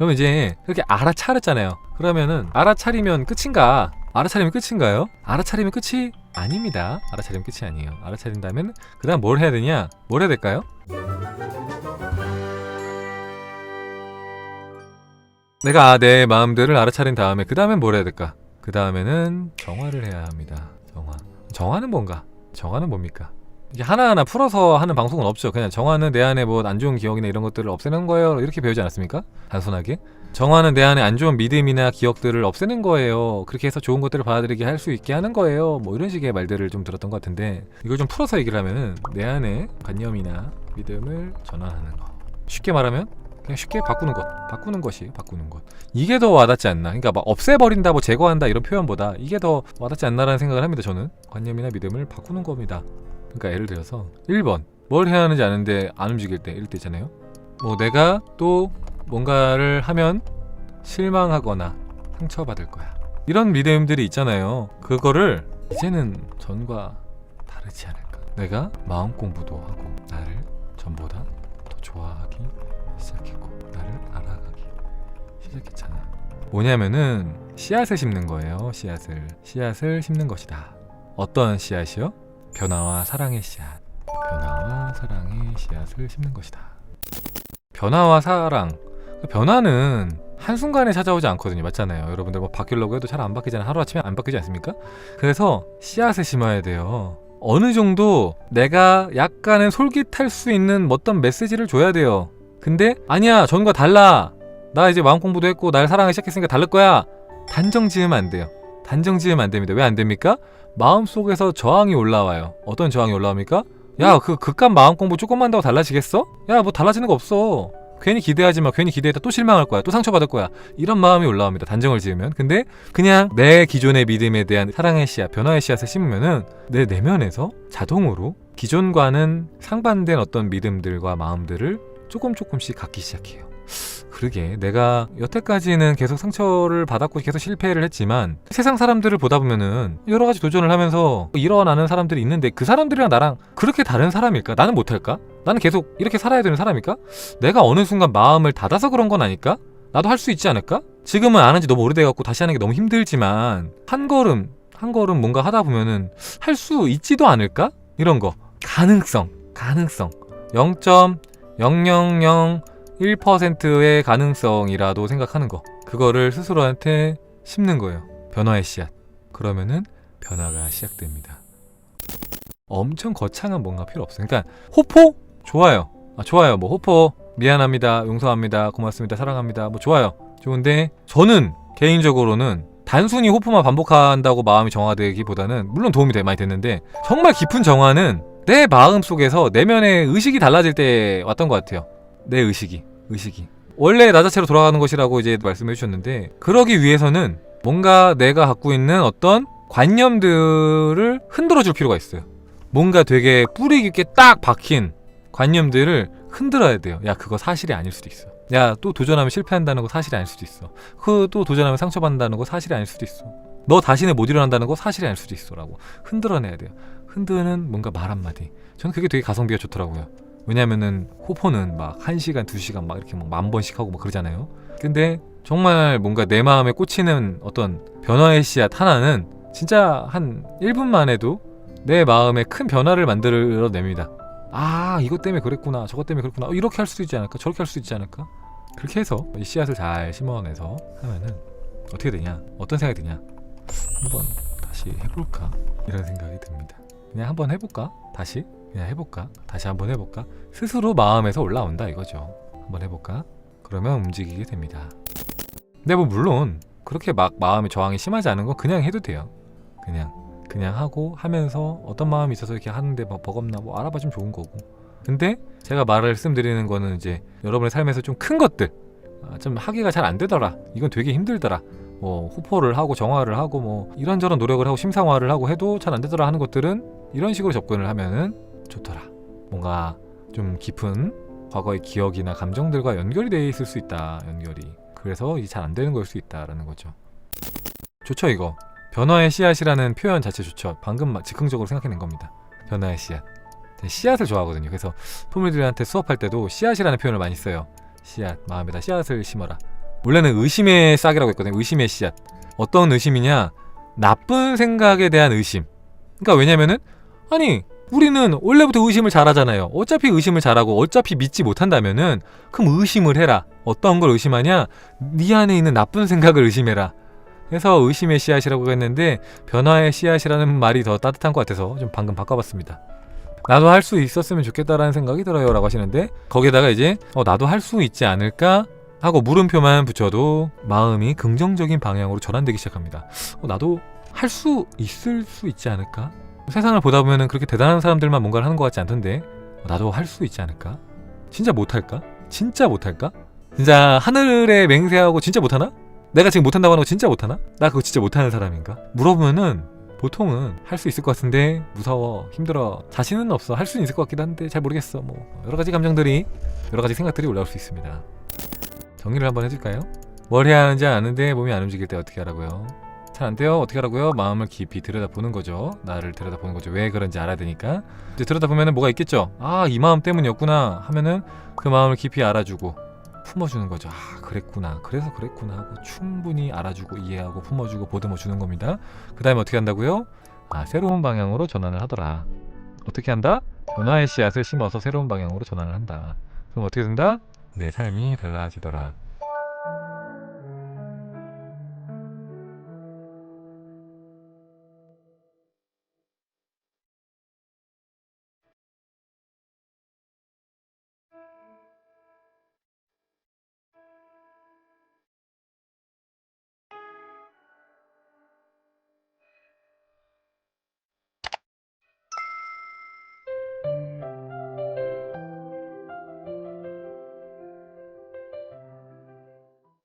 그러면 이제 그렇게 알아차렸잖아요. 그러면은 알아차리면 끝인가? 알아차리면 끝인가요? 알아차리면 끝이 아닙니다. 알아차리면 끝이 아니에요. 알아차린다면 그다음 뭘 해야 되냐? 뭘 해야 될까요? 내가 내 마음들을 알아차린 다음에 그 다음엔 뭘 해야 될까? 그 다음에는 정화를 해야 합니다. 정화. 정화는 뭔가? 정화는 뭡니까? 이게 하나하나 풀어서 하는 방송은 없죠. 그냥 정화는 내 안에 뭐 안 좋은 기억이나 이런 것들을 없애는 거예요. 이렇게 배우지 않았습니까? 단순하게. 정화는 내 안에 안 좋은 믿음이나 기억들을 없애는 거예요. 그렇게 해서 좋은 것들을 받아들이게 할 수 있게 하는 거예요. 뭐 이런 식의 말들을 좀 들었던 것 같은데 이걸 좀 풀어서 얘기를 하면은 내 안에 관념이나 믿음을 전환하는 거. 쉽게 말하면 그냥 쉽게 바꾸는 것, 바꾸는 것이 바꾸는 것. 이게 더 와닿지 않나? 그러니까 막 없애버린다, 뭐 제거한다 이런 표현보다 이게 더 와닿지 않나라는 생각을 합니다. 저는 관념이나 믿음을 바꾸는 겁니다. 그러니까 예를 들어서 1번 뭘 해야 하는지 아는데 안 움직일 때 이럴 때 있잖아요. 뭐 내가 또 뭔가를 하면 실망하거나 상처받을 거야. 이런 믿음들이 있잖아요. 그거를 이제는 전과 다르지 않을까. 내가 마음 공부도 하고 나를 전보다 더 좋아하기 시작했고 나를 알아가기 시작했잖아. 뭐냐면은 씨앗을 심는 거예요. 씨앗을 씨앗을 심는 것이다. 어떤 씨앗이요? 변화와 사랑의 씨앗. 변화와 사랑의 씨앗을 심는 것이다. 변화와 사랑. 그 변화는 한순간에 찾아오지 않거든요. 맞잖아요. 여러분들 뭐 바뀌려고 해도 잘 안 바뀌잖아요. 하루아침에 안 바뀌지 않습니까? 그래서 씨앗을 심어야 돼요. 어느 정도 내가 약간은 솔깃할 수 있는 어떤 메시지를 줘야 돼요. 근데 아니야 전과 달라. 나 이제 마음 공부도 했고 날 사랑하기 시작했으니까 다를 거야. 단정 지으면 안 돼요. 단정 지으면 안 됩니다. 왜 안 됩니까? 마음 속에서 저항이 올라와요. 어떤 저항이 올라옵니까? 야, 그 극한 마음 공부 조금만 한다고 달라지겠어? 야, 뭐 달라지는 거 없어. 괜히 기대하지 마. 괜히 기대했다 또 실망할 거야. 또 상처받을 거야. 이런 마음이 올라옵니다. 단정을 지으면. 근데 그냥 내 기존의 믿음에 대한 사랑의 씨앗, 변화의 씨앗을 심으면은 내 내면에서 자동으로 기존과는 상반된 어떤 믿음들과 마음들을 조금 조금씩 갖기 시작해요. 그러게 내가 여태까지는 계속 상처를 받았고 계속 실패를 했지만 세상 사람들을 보다 보면은 여러 가지 도전을 하면서 일어나는 사람들이 있는데 그 사람들이랑 나랑 그렇게 다른 사람일까? 나는 못할까? 나는 계속 이렇게 살아야 되는 사람일까? 내가 어느 순간 마음을 닫아서 그런 건 아닐까? 나도 할 수 있지 않을까? 지금은 안 한 지 너무 오래돼갖고 다시 하는 게 너무 힘들지만 한 걸음 한 걸음 뭔가 하다 보면은 할 수 있지도 않을까? 이런 거 가능성 가능성 0.0001%의 가능성이라도 생각하는 거. 그거를 스스로한테 심는 거예요. 변화의 씨앗. 그러면은 변화가 시작됩니다. 엄청 거창한 뭔가 필요 없어요. 그러니까 호포? 좋아요. 아, 좋아요. 뭐 호포 미안합니다 용서합니다 고맙습니다 사랑합니다 뭐 좋아요. 좋은데 저는 개인적으로는 단순히 호프만 반복한다고 마음이 정화되기보다는 물론 도움이 되- 많이 됐는데 정말 깊은 정화는 내 마음 속에서 내면의 의식이 달라질 때 왔던 것 같아요. 내 의식이 의식이 원래 나 자체로 돌아가는 것이라고 이제 말씀해 주셨는데 그러기 위해서는 뭔가 내가 갖고 있는 어떤 관념들을 흔들어 줄 필요가 있어요. 뭔가 되게 뿌리 깊게 딱 박힌 관념들을 흔들어야 돼요. 야 그거 사실이 아닐 수도 있어. 야 또 도전하면 실패한다는 거 사실이 아닐 수도 있어. 그 또 도전하면 상처받는다는 거 사실이 아닐 수도 있어. 너 다시는 못 일어난다는 거 사실이 아닐 수도 있어 라고 흔들어내야 돼요. 흔드는 뭔가 말 한마디. 저는 그게 되게 가성비가 좋더라고요. 왜냐면은 호포는 막 1시간, 2시간 막 이렇게 막 만 번씩 하고 막 그러잖아요. 근데 정말 뭔가 내 마음에 꽂히는 어떤 변화의 씨앗 하나는 진짜 한 1분만 해도 내 마음에 큰 변화를 만들어냅니다. 아, 이것 때문에 그랬구나. 저것 때문에 그랬구나. 어, 이렇게 할 수도 있지 않을까? 저렇게 할 수도 있지 않을까? 그렇게 해서 이 씨앗을 잘 심어내서 하면은 어떻게 되냐? 어떤 생각이 드냐? 한번 다시 해볼까? 이런 생각이 듭니다. 그냥 한번 해볼까? 다시? 그냥 해볼까? 다시 한번 해볼까? 스스로 마음에서 올라온다 이거죠. 한번 해볼까? 그러면 움직이게 됩니다. 근데 뭐 물론 그렇게 막 마음의 저항이 심하지 않은 건 그냥 해도 돼요. 그냥 그냥 하고 하면서 어떤 마음이 있어서 이렇게 하는데 막 버겁나 뭐 알아봐주면 좋은 거고. 근데 제가 말씀드리는 거는 이제 여러분의 삶에서 좀 큰 것들 아, 좀 하기가 잘 안 되더라. 이건 되게 힘들더라. 뭐 호포를 하고 정화를 하고 뭐 이런저런 노력을 하고 심상화를 하고 해도 잘 안 되더라 하는 것들은 이런 식으로 접근을 하면은 좋더라. 뭔가 좀 깊은 과거의 기억이나 감정들과 연결이 돼 있을 수 있다. 연결이. 그래서 이게 잘안 되는 걸 수 있다라는 거죠. 좋죠 이거. 변화의 씨앗이라는 표현 자체 좋죠. 방금 막 즉흥적으로 생각해낸 겁니다. 변화의 씨앗. 씨앗을 좋아하거든요. 그래서 포물들한테 수업할 때도 씨앗이라는 표현을 많이 써요. 씨앗 마음에다 씨앗을 심어라. 원래는 의심의 싹이라고 했거든요. 의심의 씨앗. 어떤 의심이냐? 나쁜 생각에 대한 의심. 그러니까 왜냐면은 아니 우리는 원래부터 의심을 잘하잖아요. 어차피 의심을 잘하고 어차피 믿지 못한다면은 그럼 의심을 해라. 어떤 걸 의심하냐? 네 안에 있는 나쁜 생각을 의심해라. 그래서 의심의 씨앗이라고 했는데 변화의 씨앗이라는 말이 더 따뜻한 것 같아서 좀 방금 바꿔봤습니다. 나도 할 수 있었으면 좋겠다라는 생각이 들어요 라고 하시는데 거기에다가 이제 어, 나도 할 수 있지 않을까 하고 물음표만 붙여도 마음이 긍정적인 방향으로 전환되기 시작합니다. 어, 나도 할 수 있을 수 있지 않을까? 세상을 보다 보면은 그렇게 대단한 사람들만 뭔가를 하는 것 같지 않던데 어, 나도 할 수 있지 않을까? 진짜 못할까? 진짜 못할까? 진짜 하늘에 맹세하고 진짜 못하나? 내가 지금 못한다고 하는 거 진짜 못하나? 나 그거 진짜 못하는 사람인가? 물어보면은 보통은 할 수 있을 것 같은데 무서워 힘들어 자신은 없어 할 수는 있을 것 같기도 한데 잘 모르겠어 뭐 여러 가지 감정들이 여러 가지 생각들이 올라올 수 있습니다 정리를 한번 해줄까요? 뭘 해야 하는지 아는데 몸이 안 움직일 때 어떻게 하라고요? 잘안 돼요. 어떻게 하라고요? 마음을 깊이 들여다보는 거죠. 나를 들여다보는 거죠. 왜 그런지 알아야 되니까. 이제 들여다보면은 뭐가 있겠죠? 아 이 마음 때문이었구나 하면은 그 마음을 깊이 알아주고 품어주는 거죠. 아 그랬구나. 그래서 그랬구나 하고 충분히 알아주고 이해하고 품어주고 보듬어 주는 겁니다. 그 다음에 어떻게 한다고요? 아 새로운 방향으로 전환을 하더라. 어떻게 한다? 변화의 씨앗을 심어서 새로운 방향으로 전환을 한다. 그럼 어떻게 된다? 내 삶이 달라지더라